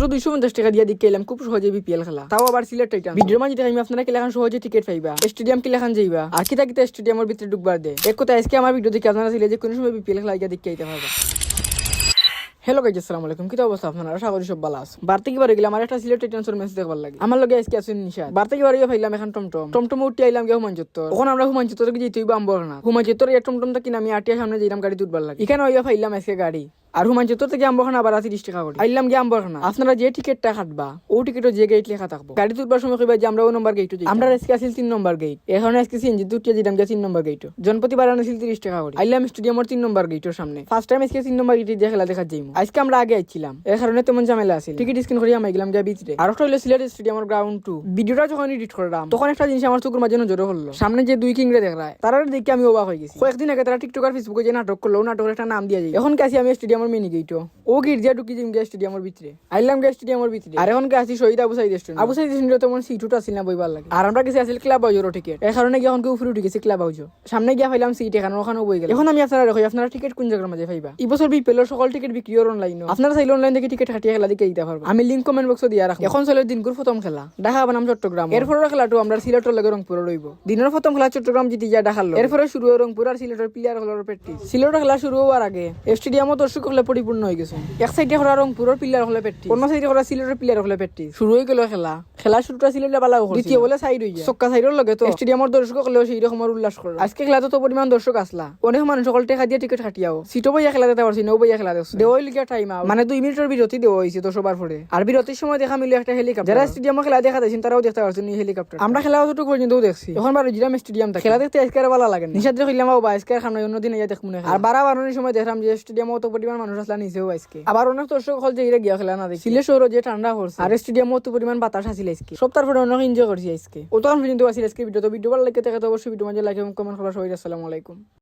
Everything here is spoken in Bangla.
মাত্র দুইশো পঞ্চাশ টাকা দিয়ে দিকে এলাম, খুব সহজে বিপিএল খেলা। তাও আবার সিলেট মাঝে দেখাই আপনারা সহজে টিকিট পাইবা। স্টেডিয়াম যাইবা। আর স্টেডিয়ামের ভিতরে ঢুকবার দে। এক কথা আজকে আমার ভিডিও দেখে আপনারা ছিলে যে কোনো সময় বিপিএল খেলা দেখতে আইতে হ্যালো গাইজ আলাইকুম। কি অবস্থা আপনারা? আশা করি সব ভালো আছে বাড়তে আমার একটা সিলেট টেনশন মেসেজ দেখবার লাগে। আমার লগে আজকে আসেন নিশা। বাড়তে কি বারে ফাইলাম এখন টমটম। টমটম উঠে আইলাম গিয়ে হুমান চত্বর আমরা হুমান চত্বর যেতে হইব আম্বর না হুমান চত্বর টমটমটা কিনা আমি আটিয়া সামনে যাইলাম, গাড়ি তুলবার লাগে। এখানে হইয়া ফাইলাম আজকে গাড়ি। আর হুমান চত্বর থেকে আম্বরখানা আবার তিরিশ টাকা করে। আইলাম গিয়ে আম্বরখানা আপনারা যে টিকিটটা কাটবা, ও টিকিটও যে গেট লেখা থাকব। গাড়ি তুলবার সময় কইবা যে আমরা ও নম্বর গেট আমরা আজকে আসিল তিন নম্বর গেট এখন আজকে সিএনজি দুটিয়া যেতাম গিয়ে তিন নম্বর গেট জনপতি বাড়ানো ছিল তিরিশ টাকা করে। আইলাম স্টেডিয়ামের তিন নম্বর গেটের সামনে। ফার্স্ট টাইম আজকে তিন নম্বর গেটে যে খেলা দেখা যাইম। আজকে আমরা আগে আইছিলাম। এর কারণে তেমন ঝামেলা আছে টিকিট স্ক্রিন করে আমি গেলাম গিয়ে ভিতরে। আর একটা হলো সিলেট স্টেডিয়ামের গ্রাউন্ড টু ভিডিওটা যখন এডিট করলাম, তখন একটা জিনিস আমার চোখের মাঝে নজরে হলো সামনে যে দুই কিংরে দেখ তারা দেখে আমি অবাক হয়ে গেছি। কয়েকদিন আগে তারা টিকটক আর ফেসবুকে যে নাটক করল নাটকের একটা নাম দিয়ে যায় এখন কাছে আমি স্টেডিয়ামের মিনি গেটও ও। দিয়ে ঢুকি যাই গিয়ে স্টেডিয়ামের ভিতরে। আইলাম গিয়ে স্টেডিয়ামের ভিতরে। আর এখন গেছি শহীদ আবু সাইদ রেস্টুরেন্ট আবু সাইদ রেস্টুরেন্ট তেমন সিট উঠা আসছিল না বইবার লাগে। আর আমরা গেছি আসলে ক্লাব হাউজের টিকিট এই কারণে গিয়ে এখন কেউ ফুরে উঠে গেছি ক্লাব হাউজ সামনে গিয়ে পাইলাম সিট এখানে ওখানে বই গেল এখন আমি আপনারা দেখো আপনারা টিকিট কোন জায়গার মাঝে পাইবা? এই বছর বিপিএল সকল টিকিট বিক্রি অনলাইন আপনারা চাইলে অনলাইন থেকে টিকিট হাটিয়ে খেলা দিকে দিতে পারব। আমি লিঙ্ক কমেন্ট বক্সে দিয়ে রাখব এখন চলে দিনকুর প্রথম খেলা। ঢাকা বানাম চট্টগ্রাম। এরপরের খেলাটো আমরা সিলেটের লগে রংপুরে রইব দিনের প্রথম খেলা চট্টগ্রাম জিতি যা ঢাকালো এরপরে শুরু হয় রংপুর আর সিলেটের প্লেয়ার হলোর প্র্যাকটিস সিলেটের খেলা শুরু হওয়ার আগে স্টেডিয়ামও দর্শক হলে পরিপূর্ণ হয়ে গেছে। এক সাইডে করা রংপুরের প্লেয়ার হলে প্র্যাকটিস অন্য সাইডে করা সিলেটের প্লেয়ার হলে প্র্যাকটিস শুরু হয়ে গেল খেলা। খেলা শুরুটা সিলেটে বালা হল দ্বিতীয় বলে সাইড হয়ে চক্কা সাইডের লগে তো। স্টেডিয়ামের দর্শক হলেও সেই রকমের উল্লাস করে আজকে খেলা তো পরিমাণ দর্শক আসলা অনেক মানুষ সকল টেকা দিয়ে টিকিট কাটিয়াও সিটও বইয়া খেলা দিতে পারছি নৌ বইয়া খেলা দেখছ দেওয়াই লিগা টাইম মানে দুই মিনিটের বিরতি দেওয়া হয়েছে তো সবার পরে আর বিরতির সময় দেখা মিলে একটা হেলিকপ্টার যারা স্টেডিয়ামে খেলা দেখা দেখছেন তারাও দেখতে পারছেন এই হেলিকপ্টার আমরা খেলা অতটুকু পর্যন্ত দেখছি। এখন বারো জিরাম স্টেডিয়াম খেলা দেখতে আজকে ভালো লাগে নিশাদ খেললাম বা আজকে আর সামনে অন্যদিন ইয়া দেখুন আর বারা বারোনের সময় দেখলাম যে স্টেডিয়ামে অত পরিমাণ মানুষ আসলা নিচেও আবার অনেক দর্শক হল যে এরা গিয়া খেলা না দেখি। সিলে যে ঠান্ডা করছে আর স্টেডিয়ামে অত পরিমাণ বাতাস আসিল আজকে সব অনেক এনজয় করছি আজকে ও তখন পর্যন্ত আসিল আজকে ভিডিও তো ভিডিও ভালো লাগে থাকে তো অবশ্যই ভিডিও মাঝে লাইক এবং কমেন্ট সবাই আসসালামু আলাইকুম।